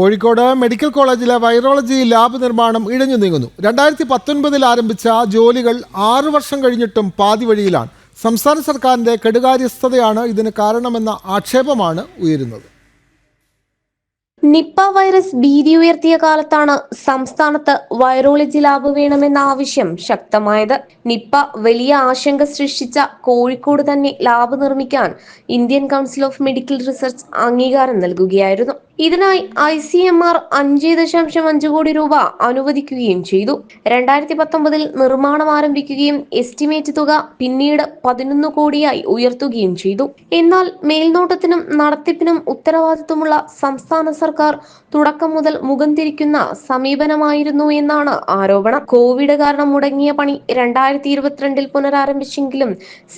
Kozhikode medical കോളേജിലെ virology lab നിർമ്മാണം ഇഴഞ്ഞു നീങ്ങുന്നു. രണ്ടായിരത്തി പത്തൊൻപതിൽ ആരംഭിച്ച ജോലികൾ ആറു വർഷം കഴിഞ്ഞിട്ടും പാതി വഴിയിലാണ് സംസ്ഥാന സർക്കാരിന്റെ കെടുകാര്യസ്ഥതയാണ് ഇതിന് കാരണമെന്ന ആക്ഷേപമാണ് ഉയരുന്നത്. നിപ്പ വൈറസ് ഭീതി ഉയർത്തിയ കാലത്താണ് സംസ്ഥാനത്ത് വൈറോളജി ലാബ് വേണമെന്ന ആവശ്യം ശക്തമായത്. നിപ്പ വലിയ ആശങ്ക സൃഷ്ടിച്ച കോഴിക്കോട് തന്നെ ലാബ് നിർമ്മിക്കാൻ Indian council of medical research അംഗീകാരം നൽകുകയായിരുന്നു. ഇതിനായി ഐ സി എം ആർ അഞ്ച് ദശാംശം അഞ്ച് കോടി രൂപ അനുവദിക്കുകയും ചെയ്തു. രണ്ടായിരത്തി പത്തൊമ്പതിൽ നിർമ്മാണം ആരംഭിക്കുകയും എസ്റ്റിമേറ്റ് തുക പിന്നീട് പതിനൊന്ന് കോടിയായി ഉയർത്തുകയും ചെയ്തു. എന്നാൽ മേൽനോട്ടത്തിനും നടത്തിപ്പിനും ഉത്തരവാദിത്വമുള്ള സംസ്ഥാന സർക്കാർ തുടക്കം മുതൽ മുഖം തിരിക്കുന്ന സമീപനമായിരുന്നു എന്നാണ് ആരോപണം. കോവിഡ് കാരണം മുടങ്ങിയ പണി രണ്ടായിരത്തി ഇരുപത്തിരണ്ടിൽ പുനരാരംഭിച്ചെങ്കിലും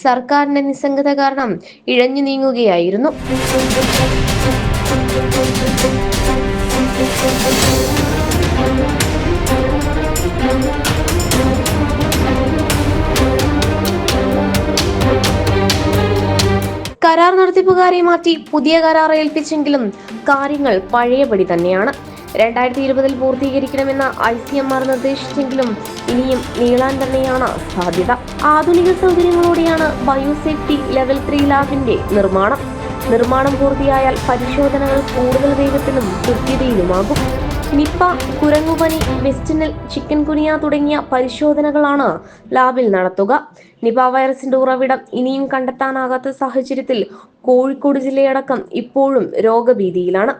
സർക്കാരിന്റെ നിസ്സംഗത കാരണം ഇഴഞ്ഞു നീങ്ങുകയായിരുന്നു. കരാർ നടത്തിപ്പുകാരെ മാറ്റി പുതിയ കരാർ ഏൽപ്പിച്ചെങ്കിലും കാര്യങ്ങൾ പഴയപടി തന്നെയാണ്. രണ്ടായിരത്തി ഇരുപതിൽ പൂർത്തീകരിക്കണമെന്ന ഐ സി എം ആർ നിർദ്ദേശിച്ചെങ്കിലും ഇനിയും നീളാൻ തന്നെയാണ് സാധ്യത. ആധുനിക സൗകര്യങ്ങളോടെയാണ് ബയോസേഫ്റ്റി ലെവൽ ത്രീ ലാബിന്റെ നിർമ്മാണം. നിർമ്മാണം പൂർത്തിയായാൽ പരിശോധനകൾ കൂടുതൽ വേഗത്തിലും കൃത്യതയിലുമാകും നിപ്പ കുരങ്ങുപനി വെസ്റ്റിനൽ ചിക്കൻ കുനിയ തുടങ്ങിയ പരിശോധനകളാണ് ലാബിൽ നടത്തുക. നിപ വൈറസിന്റെ ഉറവിടം ഇനിയും കണ്ടെത്താനാകാത്ത സാഹചര്യത്തിൽ കോഴിക്കോട് ജില്ലയടക്കം ഇപ്പോഴും രോഗഭീതിയിലാണ്.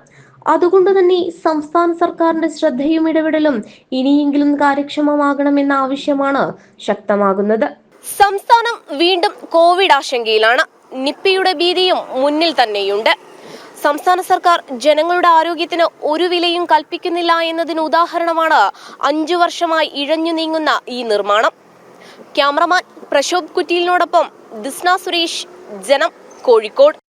അതുകൊണ്ട് തന്നെ സംസ്ഥാന സർക്കാരിന്റെ ശ്രദ്ധയും ഇടപെടലും ഇനിയെങ്കിലും കാര്യക്ഷമമാകണമെന്ന ആവശ്യമാണ് ശക്തമാകുന്നത്. സംസ്ഥാനം വീണ്ടും കോവിഡ് ആശങ്കയിലാണ്. നിപ്പയുടെ ഭീതിയും മുന്നിൽ തന്നെയുണ്ട്. സംസ്ഥാന സർക്കാർ ജനങ്ങളുടെ ആരോഗ്യത്തിന് ഒരു വിലയും കൽപ്പിക്കുന്നില്ല എന്നതിന് ഉദാഹരണമാണ് അഞ്ചു വർഷമായി ഇഴഞ്ഞു നീങ്ങുന്ന ഈ നിർമ്മാണം. ക്യാമറമാൻ പ്രശോഭ് കുറ്റിയിലിനോടൊപ്പം ദിസ്ന സുരേഷ് ജനം കോഴിക്കോട്.